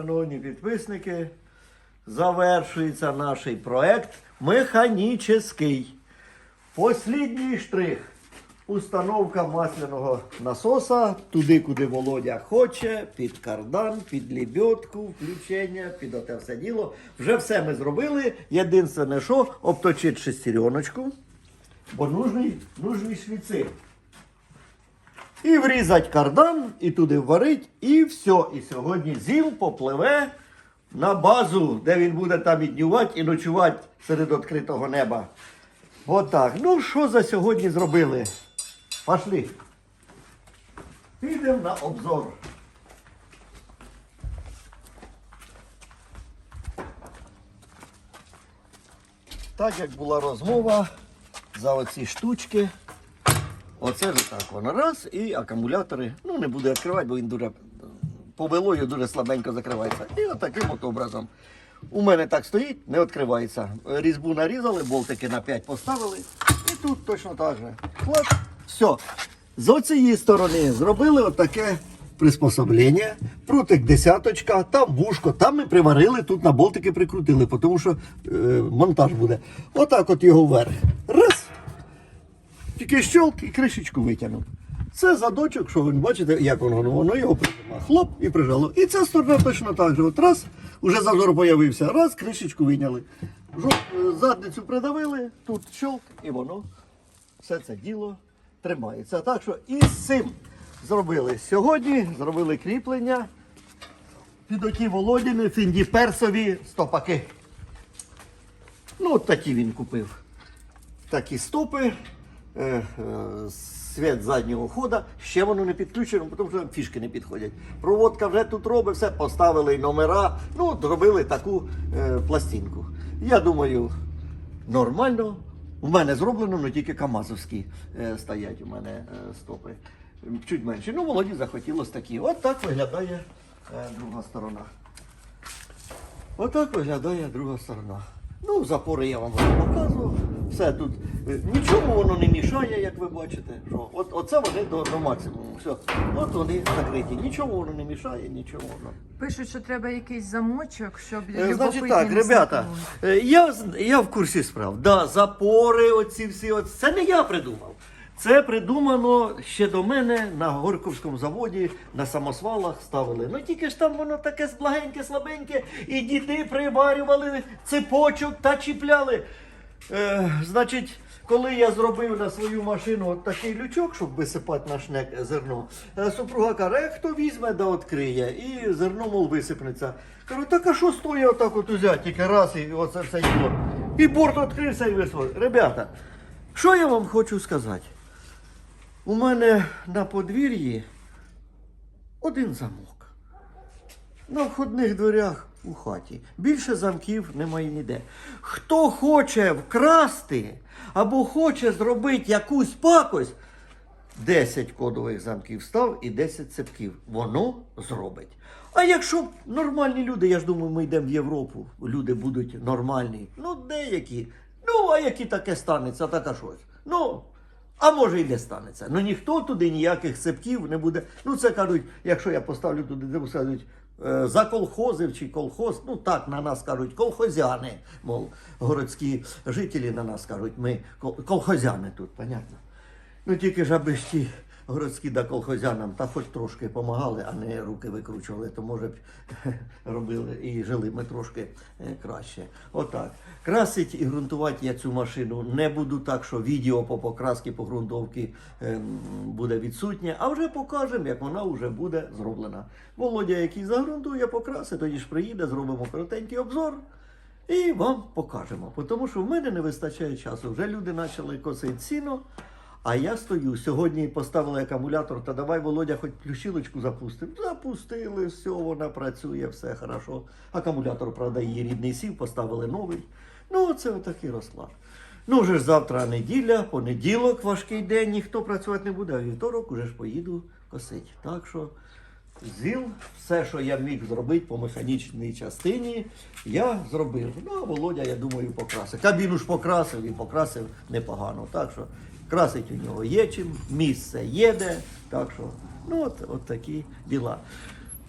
шановні підписники, завершується наш проект механічний. Послідній штрих. Установка масляного насоса туди, куди Володя хоче, під кардан, під лебедку, включення, під оте все діло. Вже все ми зробили. Єдине, що обточити шестереночку, бо нужні, нужні швіци. І врізать кардан, і туди варить, і все. І сьогодні ЗІЛ попливе на базу, де він буде там і днювати, і ночувати серед відкритого неба. Отак. Ну, що за сьогодні зробили? Пошли. Підемо на обзор. Так як була розмова за оці штучки. Оце ж так воно. Раз, і акумулятори. Ну, не буду відкривати, бо він дуже повелою дуже слабенько закривається. І отаким от образом. У мене так стоїть, не відкривається. Різьбу нарізали, болтики на 5 поставили. І тут точно так же. Хлоп, все. З оцієї сторони зробили отаке приспособлення. Прутик десяточка, там вушко, там ми приварили, тут на болтики прикрутили, тому що е, монтаж буде. Отак от його вверх. Тільки щелк і кришечку витягнув. Це задочок, що ви бачите, як воно, ну, воно його прижимає. Хлоп і прижало. І ця сторона точно так же. От раз, уже зазор появився, раз, кришечку вийняли. Задницю придавили, тут щелк, і воно все це діло тримається. Так що і з цим зробили сьогодні, зробили кріплення під оті володіни фіндіперсові стопаки. Ну, от такі він купив такі стопи, світ заднього хода. Ще воно не підключено, тому що фішки не підходять. Проводка вже тут робить, все поставили номера. Ну, от таку е, пластинку. Я думаю, нормально. У мене зроблено, але тільки Камазовські е, стоять у мене е, стопи. Чуть менше. Ну, Володі захотілось такі. От так виглядає е, друга сторона. Отак виглядає друга сторона. Ну, запори я вам вже показував. Все тут. е, Нічому воно не мішає, як ви бачите. Що, от, оце вони до, до максимуму. Все. От вони закриті. Нічому воно не мішає, нічого воно. Пишуть, що треба якийсь замочок, щоб Е, Значить так, не ребята, е, я, я в курсі справ. Да, запори, оці всі, оці. це не я придумав. Це придумано ще до мене на Горьковському заводі на самосвалах ставили. Ну тільки ж там воно таке благеньке, слабеньке, і діти приварювали цепочок та чіпляли. Е, значить, коли я зробив на свою машину такий лючок, щоб висипати на шнек зерно, е, супруга каже, «Е, хто візьме да відкриє, і зерно, мов, висипнеться. Кажу, так а що стоїть отак от узяти, тільки раз і оце все діло. І борт відкрився і висипав. Ребята, що я вам хочу сказати? У мене на подвір'ї один замок. На входних дверях у хаті. Більше замків немає ніде. Хто хоче вкрасти або хоче зробити якусь пакость, 10 кодових замків став і 10 цепків. Воно зробить. А якщо нормальні люди, я ж думаю, ми йдемо в Європу, люди будуть нормальні. Ну, деякі. Ну, а які таке станеться, така щось. Ну, а може і не станеться. Ну ніхто туди ніяких цепків не буде. Ну, це кажуть, якщо я поставлю туди, де скажуть, е, за колхозів чи колхоз, ну так на нас кажуть, колхозяни, мов, городські жителі на нас кажуть, ми колхозяни тут, понятно. Ну тільки ж аби ж ті городські да колхозянам та хоч трошки допомагали, а не руки викручували, то може б робили і жили ми трошки е, краще. Отак. Красить і ґрунтувати я цю машину не буду так, що відео по покрасці, по ґрунтовці ем, буде відсутнє, а вже покажемо, як вона вже буде зроблена. Володя, який загрунтує, покраси, тоді ж приїде, зробимо коротенький обзор. І вам покажемо. Тому що в мене не вистачає часу. Вже люди почали косити сіно, а я стою. Сьогодні поставили акумулятор, та давай, Володя, хоч плющилочку запустимо. Запустили, все, вона працює, все хорошо. Акумулятор, правда, її рідний сів, поставили новий. Ну, це отакий розклад. Ну, вже ж завтра неділя, понеділок, важкий день, ніхто працювати не буде, а вівторок уже ж поїду косить. Так що. ЗІЛ, все, що я міг зробити по механічній частині, я зробив. Ну, а Володя, я думаю, покрасив. Кабіну ж покрасив і покрасив непогано. Так що красить у нього є чим, місце є де. Так що, ну от, от такі діла.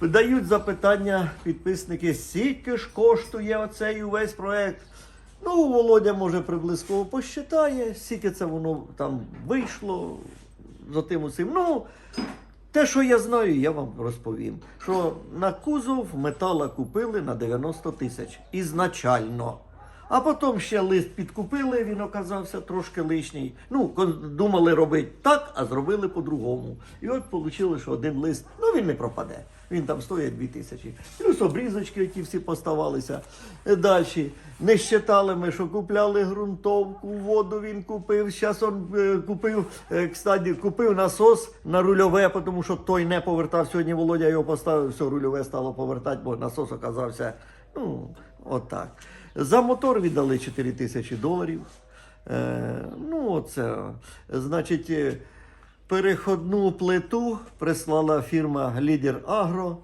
Дають запитання підписники, скільки ж коштує оцей увесь проект. Ну, Володя може приблизково посчитає, скільки це воно там вийшло за тим усім. Ну, те, що я знаю, я вам розповім. Що на кузов метала купили на 90 тисяч ізначально. А потім ще лист підкупили, він оказався трошки лишній. Ну, думали робити так, а зробили по-другому. І от вийшло, що один лист, ну він не пропаде. Він там стоїть 2 тисячі. Плюс обрізочки, які всі поставалися. Далі. Не щитали ми, що купляли ґрунтовку, воду він купив. Зараз він е, купив, е, кстати, купив насос на рульове, тому що той не повертав. Сьогодні Володя його поставив, все рульове стало повертати, бо насос оказався. Ну, отак. За мотор віддали 4 тисячі доларів. Е, ну, оце. Значить, е, переходну плиту прислала фірма Лідер Агро.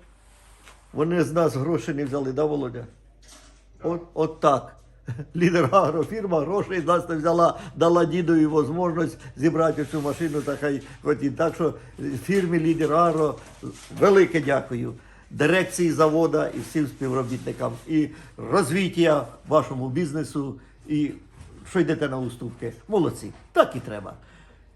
Вони з нас гроші не взяли, да, Володя? От, от так. Лідер агрофірма грошей нас не взяла, дала дідові можливість зібрати цю машину. Та хай хотіть. Так що фірмі Лідер Агро велике дякую. Дирекції завода і всім співробітникам. І розвиття вашому бізнесу, і що йдете на уступки. Молодці, так і треба.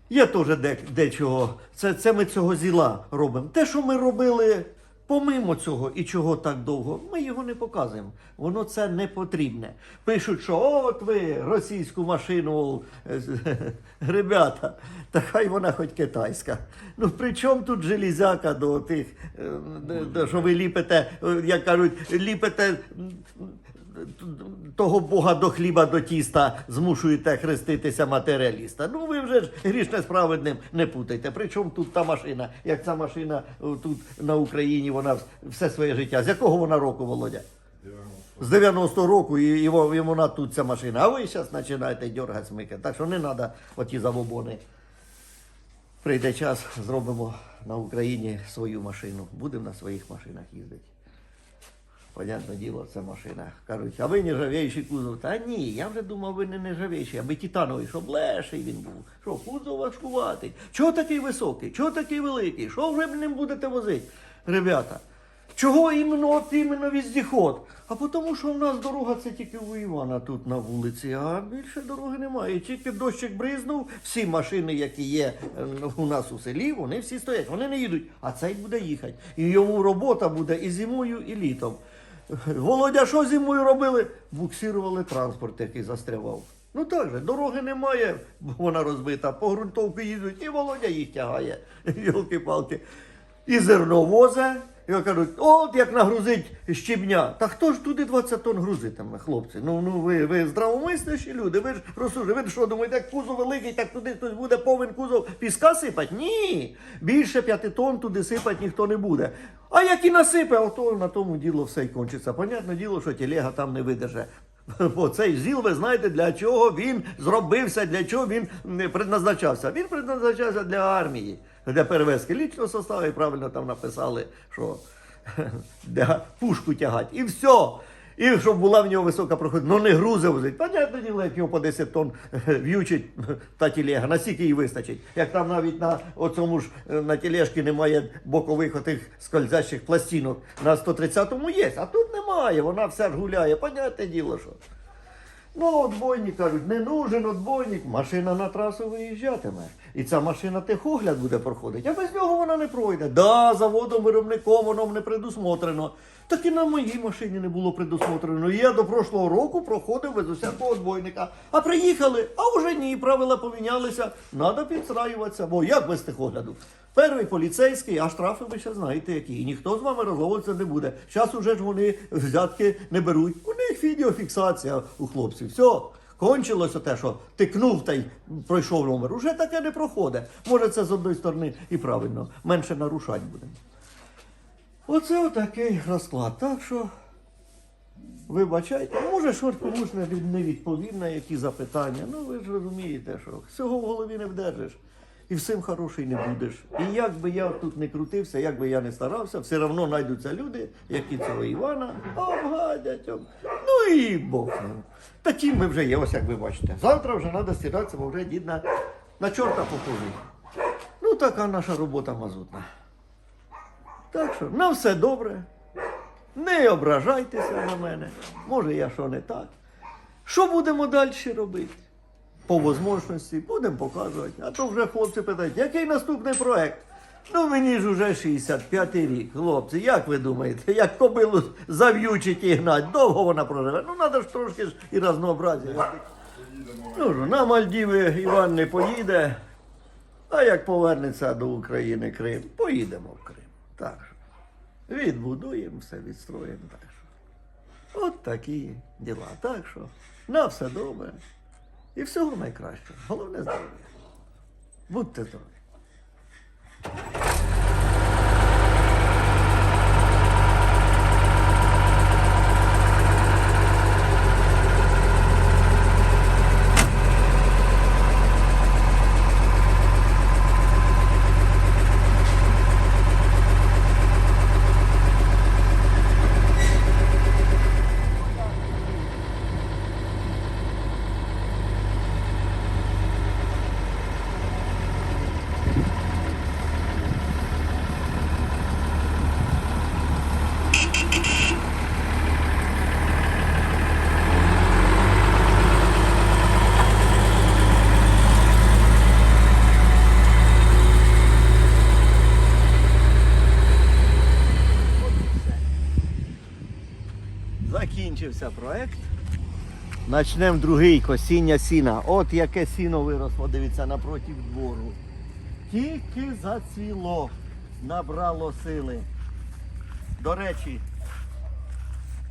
Є теж де, дечого. Це, це ми цього зіла робимо. Те, що ми робили помимо цього і чого так довго, ми його не показуємо. Воно це не потрібне. Пишуть, що от ви російську машину, е, ребята, та хай вона хоч китайська. Ну при чому тут железяка до тих, е, що ви ліпите, е, як кажуть, ліпите. Того Бога до хліба, до тіста змушуєте хреститися матеріаліста. Ну ви вже ж грішне справедним не путайте. Причому тут та машина, як ця машина тут на Україні, вона все своє життя. З якого вона року, Володя? З 90-го року і, і, вона тут ця машина. А ви зараз починаєте дергати смики. Так що не треба оті забобони. Прийде час, зробимо на Україні свою машину. Будемо на своїх машинах їздити. Понятне діло, це машина. Кажуть, а ви нержавіючий кузов. Та ні, я вже думав, ви не нержавіючий, аби титановий, щоб леший він був. Що кузов важкуватий. Чого такий високий? Чого такий великий? Що вже ним будете возити? Ребята, чого іменно от іменно віздіход? А тому, що в нас дорога це тільки у Івана тут на вулиці, а більше дороги немає. Тільки дощик бризнув, всі машини, які є е, у нас у селі, вони всі стоять, вони не їдуть, а цей буде їхати. І йому робота буде і зимою, і літом. Володя, що зимою робили? Буксирували транспорт, який застрявав. Ну так же, дороги немає, вона розбита, по ґрунтовку їдуть, і Володя їх тягає. Йолки-палки. І зерно возе. І кажуть, от як нагрузить щебня. Та хто ж туди 20 тонн грузитиме, хлопці? Ну, ну ви, ви здравомисліші люди, ви ж розсужуєте, ви що думаєте, як кузов великий, так туди хтось буде повен кузов піска сипать? Ні. Більше 5 тонн туди сипати ніхто не буде. А як і насипе, ото на тому діло все й кончиться. Понятне діло, що телега там не видержи. Бо цей ЗІЛ, ви знаєте, для чого він зробився, для чого він предназначався. Він предназначався для армії, для перевезки лічного составу, і правильно там написали, що для пушку тягати. І все. І щоб була в нього висока проходить, ну не грузи возить. Понятне діло, як його по 10 тонн в'ючить та телега, настільки їй вистачить. Як там навіть на оцьому ж е, на тележці немає бокових отих скользящих пластинок. На 130-му є, а тут немає, вона вся ж гуляє. Понятне діло, що. Ну, отбойник кажуть, не нужен отбойник, машина на трасу виїжджатиме. І ця машина техогляд буде проходити, а без нього вона не пройде. Да, заводом, виробником воно не предусмотрено. Так і на моїй машині не було предусмотрено. Я до прошлого року проходив без усякого отбойника. А приїхали, а вже ні, правила помінялися. Надо підстраюватися. Бо як без техогляду? Перший поліцейський, а штрафи ви ще знаєте які. І ніхто з вами розловуватися не буде. Зараз уже ж вони взятки не беруть. У них відеофіксація у хлопців. Все. Кончилося те, що тикнув та й пройшов номер. Уже таке не проходить. Може, це з одної сторони і правильно. Менше нарушать будемо. Оце отакий розклад. Так що, вибачайте, може, щось комусь не від- не відповів на які запитання. Ну, ви ж розумієте, що всього в голові не вдержиш. І всім хороший не будеш. І як би я тут не крутився, як би я не старався, все одно знайдуться люди, які цього Івана обгадять. об- Ну і Бог. Такі ми вже є, ось як ви бачите. Завтра вже треба стиратися, бо вже дід на, на чорта похожий. Ну, така наша робота мазутна. Так що на все добре. Не ображайтеся на мене. Може, я що не так. Що будемо далі робити? По можливості будемо показувати. А то вже хлопці питають, який наступний проект? Ну мені ж уже 65 рік, хлопці. Як ви думаєте, як кобилу зав'ючить і гнать, довго вона проживе? Ну треба ж трошки ж і разнообразія. Ну на Мальдіви Іван не поїде, а як повернеться до України Крим, поїдемо в Крим. Так що відбудуємо все, відстроїмо. Так. От такі діла. Так що на все добре. І всього найкращого. Головне здоров'я. Будьте здорові. Закінчився проект. Начнемо другий косіння сіна. От яке сіно виросло, дивіться, напроти двору. Тільки зацвіло, набрало сили. До речі,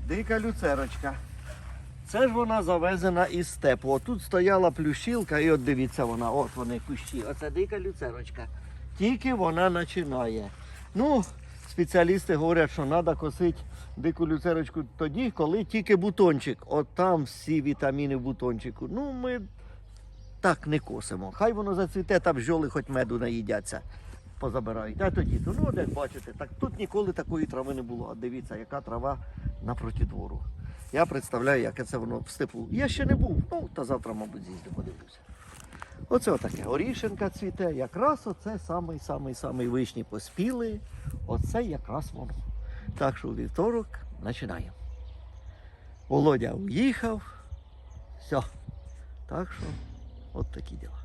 дика люцерочка. Це ж вона завезена із степу. Отут стояла плющилка, і от дивіться вона, от вони кущі. Оце дика люцерочка. Тільки вона починає. Ну, спеціалісти говорять, що треба косити дику люцерочку тоді, коли тільки бутончик. От там всі вітаміни в бутончику. Ну, ми так не косимо. Хай воно зацвіте, там бджоли хоч меду наїдяться, позабирають. А тоді, то, ну, як бачите, так тут ніколи такої трави не було. А дивіться, яка трава напроти двору. Я представляю, яке це воно в степу. Я ще не був, ну, та завтра, мабуть, з'їздю, подивлюся. Оце отаке. Орішенка цвіте. Якраз оце самий самий самий вишні поспіли. Оце якраз воно. Так що вівторок починаємо. Володя уїхав. Все. Так що, от такі діла.